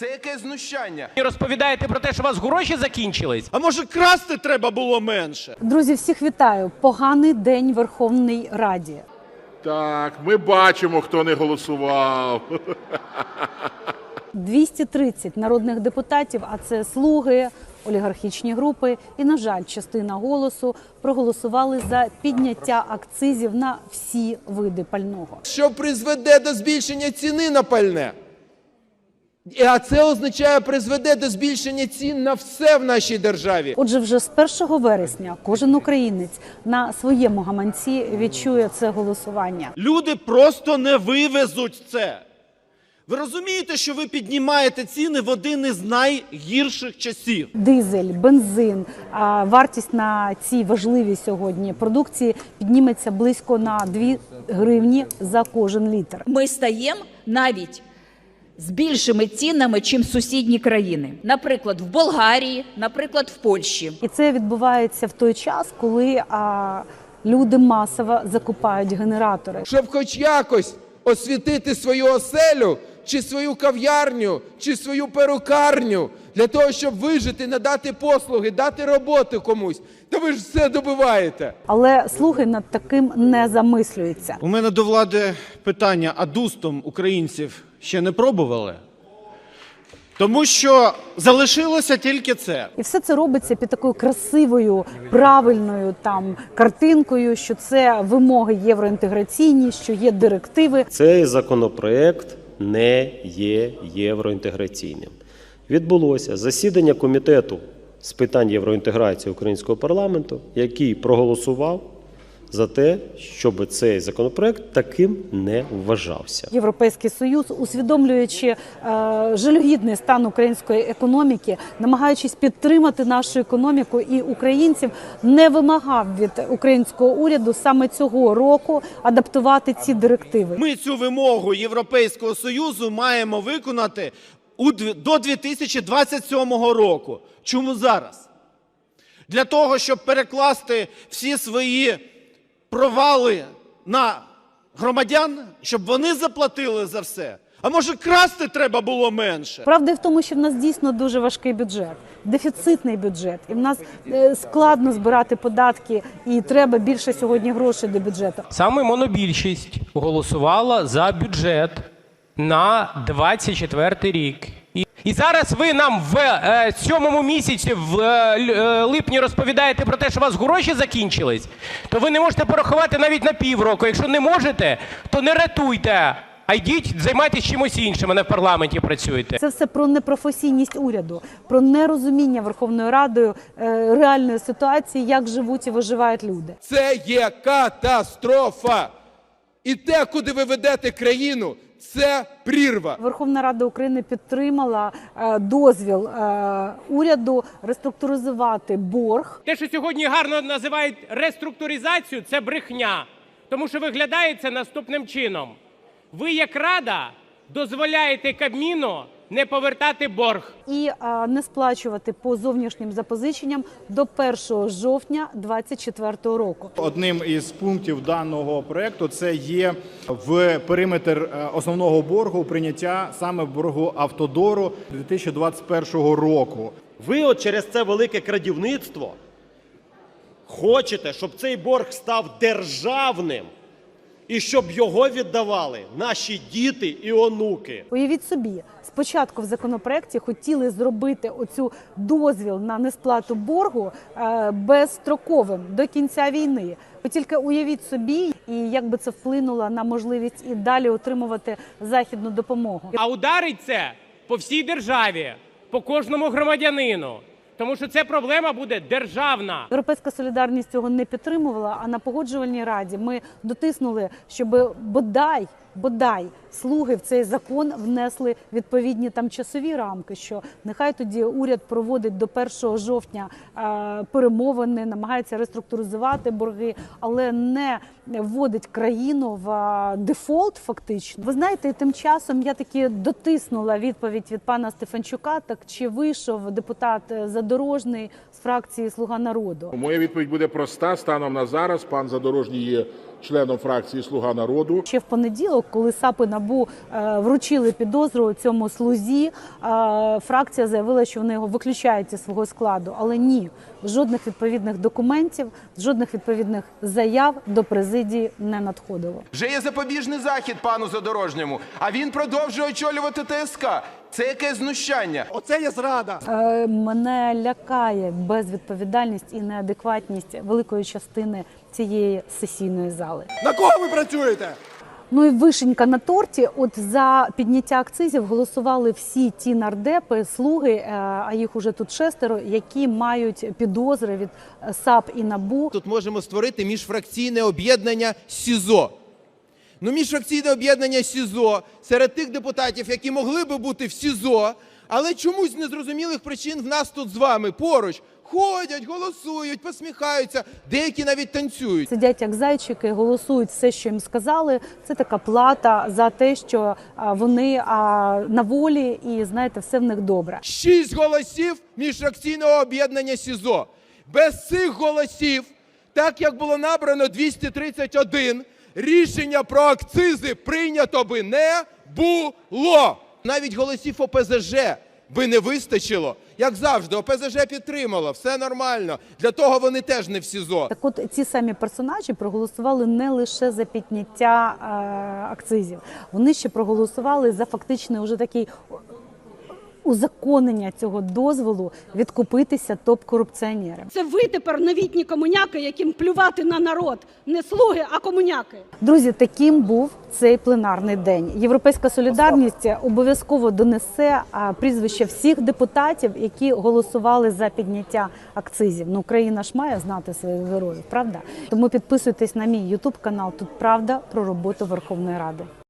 Це яке знущання? І розповідаєте про те, що у вас гроші закінчились. А може красти треба було менше? Друзі, всіх вітаю. Поганий день Верховній Раді. Так, ми бачимо, хто не голосував. 230 народних депутатів, а це слуги, олігархічні групи і, на жаль, частина голосу проголосували за підняття акцизів на всі види пального. Що призведе до збільшення ціни на пальне? І- А це означає, призведе до збільшення цін на все в нашій державі. Отже, вже з 1 вересня кожен українець на своєму гаманці відчує це голосування. Люди просто не вивезуть це. Ви розумієте, що ви піднімаєте ціни в один із найгірших часів. Дизель, бензин, а вартість на цій важливій сьогодні продукції підніметься близько на 2 гривні за кожен літр. ми стаємо навіть з більшими цінами, чим сусідні країни. Наприклад, в Болгарії, наприклад, в Польщі. І це відбувається в той час, коли а, люди масово закупають генератори. Щоб хоч якось освітити свою оселю, чи свою кав'ярню, чи свою перукарню, для того, щоб вижити, надати послуги, дати роботу комусь. Та ви ж все добиваєте. Але слуги над таким не замислюються. У мене до влади питання: а дустом українців ще не пробували? Тому що залишилося тільки це. І все це робиться під такою красивою, правильною там картинкою, що це вимоги євроінтеграційні, що є директиви. Цей законопроект не є євроінтеграційним. Відбулося засідання комітету з питань євроінтеграції українського парламенту, який проголосував за те, щоб цей законопроект таким не вважався. Європейський союз, усвідомлюючи е, жалюгідний стан української економіки, намагаючись підтримати нашу економіку і українців, не вимагав від українського уряду саме цього року адаптувати ці директиви. Ми цю вимогу Європейського Союзу маємо виконати у дві- до 2027 року. Чому зараз? Для того, щоб перекласти всі свої провали на громадян, щоб вони заплатили за все. А може красти треба було менше? Правда в тому, що в нас дійсно дуже важкий бюджет, дефіцитний бюджет, і в нас е, складно збирати податки, і треба більше сьогодні грошей до бюджету. Саме монобільшість голосувала за бюджет на 24 рік. І, зараз ви нам в е, сьомому місяці, в е, е, липні, розповідаєте про те, що у вас гроші закінчились, то ви не можете порахувати навіть на півроку. Якщо не можете, то не ратуйте, а йдіть, займайтесь чимось іншим, а не в парламенті працюйте. Це все про непрофесійність уряду, про нерозуміння Верховною Радою е, реальної ситуації, як живуть і виживають люди. Це є катастрофа. І те, куди ви ведете країну, це прірва. Верховна Рада України підтримала е, дозвіл е, уряду реструктуризувати борг. Те, що сьогодні гарно називають реструктуризацію, це брехня. Тому що виглядає це наступним чином. Ви, як рада, дозволяєте Кабміну не повертати борг. і е, не сплачувати по зовнішнім запозиченням до 1 жовтня 2024 року. Одним із пунктів даного проекту це є в периметр е, основного боргу прийняття саме боргу автодору 2021 року. Ви от через це велике крадівництво хочете, щоб цей борг став державним і щоб його віддавали наші діти і онуки. Уявіть собі, спочатку в законопроекті хотіли зробити оцю дозвіл на несплату боргу е, безстроковим до кінця війни. Ви тільки уявіть собі, і як би це вплинуло на можливість і далі отримувати західну допомогу. А ударить це по всій державі, по кожному громадянину. Тому що це проблема буде державна. Європейська солідарність цього не підтримувала. А на погоджувальній раді ми дотиснули, щоб бодай бодай слуги в цей закон внесли відповідні там часові рамки. Що нехай тоді уряд проводить до 1 жовтня е, перемовини, намагається реструктуризувати борги, але не вводить країну в е, дефолт. Фактично, ви знаєте, тим часом я таки дотиснула відповідь від пана Стефанчука. Так чи вийшов депутат е, задорожний з фракції Слуга народу? Моя відповідь буде проста. Станом на зараз пан Задорожній є членом фракції Слуга народу. Ще в понеділок, коли САП і НАБУ е, вручили підозру цьому слузі, е, фракція заявила, що вони його виключають зі свого складу. Але ні, жодних відповідних документів, жодних відповідних заяв до президії не надходило. Вже є запобіжний захід пану Задорожньому, а він продовжує очолювати ТСК. Це яке знущання? Оце є зрада. Е, Мене лякає безвідповідальність і неадекватність великої частини цієї сесійної зали. На кого ви працюєте? Ну і вишенька на торті. От за підняття акцизів голосували всі ті нардепи, слуги, е, а їх уже тут шестеро, які мають підозри від САП і НАБУ. Тут можемо створити міжфракційне об'єднання СІЗО. Ну, міжфракційне об'єднання СІЗО серед тих депутатів, які могли би бути в СІЗО, але чомусь з незрозумілих причин в нас тут з вами поруч ходять, голосують, посміхаються, деякі навіть танцюють. Сидять як зайчики, голосують все, що їм сказали. Це така плата за те, що а, вони а, на волі, і знаєте, все в них добре. Шість голосів міжфракційного об'єднання СІЗО. Без цих голосів, так як було набрано 231, рішення про акцизи прийнято би не було. Навіть голосів ОПЗЖ би не вистачило. Як завжди, ОПЗЖ підтримало, все нормально. Для того вони теж не в СІЗО. Так от ці самі персонажі проголосували не лише за підняття е, акцизів, вони ще проголосували за фактичний уже такий узаконення цього дозволу відкупитися топ-корупціонерам. Це ви тепер новітні комуняки, яким плювати на народ. Не слуги, а комуняки. Друзі, таким був цей пленарний день. Європейська солідарність обов'язково донесе а, прізвища всіх депутатів, які голосували за підняття акцизів. Ну, Україна ж має знати своїх героїв, правда? Тому підписуйтесь на мій Ютуб канал. Тут правда про роботу Верховної Ради.